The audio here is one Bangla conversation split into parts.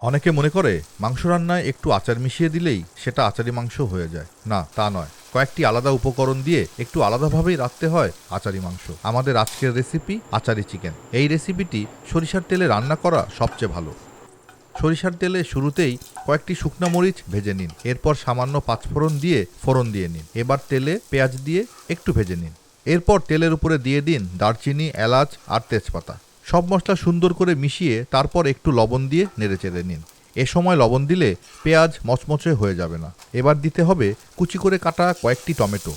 অনেকে মনে করে মাংস রান্নায় একটু আচার মিশিয়ে দিলেই সেটা আচারি মাংস হয়ে যায়। না, তা নয়। কয়েকটি আলাদা উপকরণ দিয়ে একটু আলাদাভাবেই রাখতে হয় আচারি মাংস। আমাদের আজকের রেসিপি আচারি চিকেন। এই রেসিপিটি সরিষার তেলে রান্না করা সবচেয়ে ভালো। সরিষার তেলে শুরুতেই কয়েকটি শুকনা মরিচ ভেজে নিন। এরপর সামান্য পাঁচফোড়ন দিয়ে ফোড়ন দিয়ে নিন। এবার তেলে পেঁয়াজ দিয়ে একটু ভেজে নিন। এরপর তেলের উপরে দিয়ে দিন দারচিনি, এলাচ আর তেজপাতা। সব মশলা সুন্দর করে মিশিয়ে তারপর একটু লবণ দিয়ে নেড়েচেড়ে নিন। এ সময় লবণ দিলে পেঁয়াজ মচমচে হয়ে যাবে না। এবার দিতে হবে কুচি করে কাটা কয়েকটি টমেটো।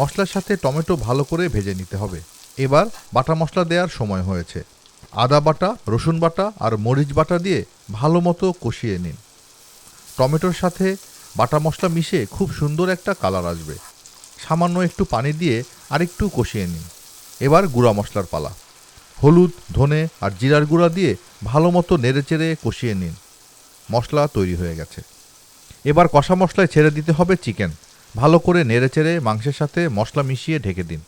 মশলার সাথে টমেটো ভালো করে ভেজে নিতে হবে। এবার বাটা মশলা দেওয়ার সময় হয়েছে। আদা বাটা, রসুন বাটা আর মরিচ বাটা দিয়ে ভালো মতো কষিয়ে নিন। টমেটোর সাথে বাটা মশলা মিশে খুব সুন্দর একটা কালার আসবে। সামান্য একটু পানি দিয়ে আরেকটু কষিয়ে নিন। এবার গুঁড়া মশলার পালা। হলুদ, ধনে আর জিরার গুঁড়া দিয়ে ভালো মতো নেড়েচেড়ে কষিয়ে নিন। মশলা তৈরি হয়ে গেছে। এবার কষা মশলায় ছেড়ে দিতে হবে চিকেন। ভালো করে নেড়েচেড়ে মাংসের সাথে মশলা মিশিয়ে ঢেকে দিন।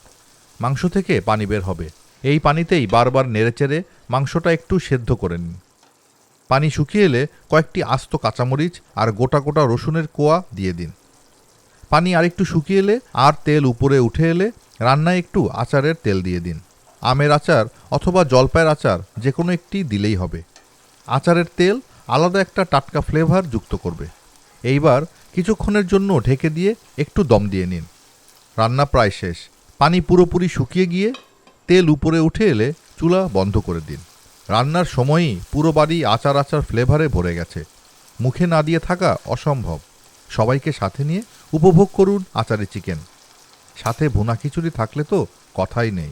মাংস থেকে পানি বের হবে। এই পানিতেই বারবার নেড়েচেড়ে মাংসটা একটু সেদ্ধ করে নিন। পানি শুকিয়ে এলে কয়েকটি আস্ত কাঁচামরিচ আর গোটা গোটা রসুনের কোয়া দিয়ে দিন। পানি আরেকটু শুকিয়ে এলে আর তেল উপরে উঠে এলে রান্নায় একটু আচারের তেল দিয়ে দিন। আমের আচার অথবা জলপাইয়ের আচার যে কোনো একটি দিলেই হবে। আচারের তেল আলাদা একটা টাটকা ফ্লেভার যুক্ত করবে। এইবার কিছুক্ষণের জন্য ঢেকে দিয়ে একটু দম দিয়ে নিন। রান্না প্রায় শেষ। পানি পুরোপুরি শুকিয়ে গিয়ে তেল উপরে উঠে এলে চুলা বন্ধ করে দিন। রান্নার সময়ই পুরো বাড়ি আচার আচার ফ্লেভারে ভরে গেছে। মুখে না দিয়ে থাকা অসম্ভব। সবাইকে সাথে নিয়ে উপভোগ করুন আচারে চিকেন। সাথে ভুনা খিচুড়ি থাকলে তো কথাই নেই।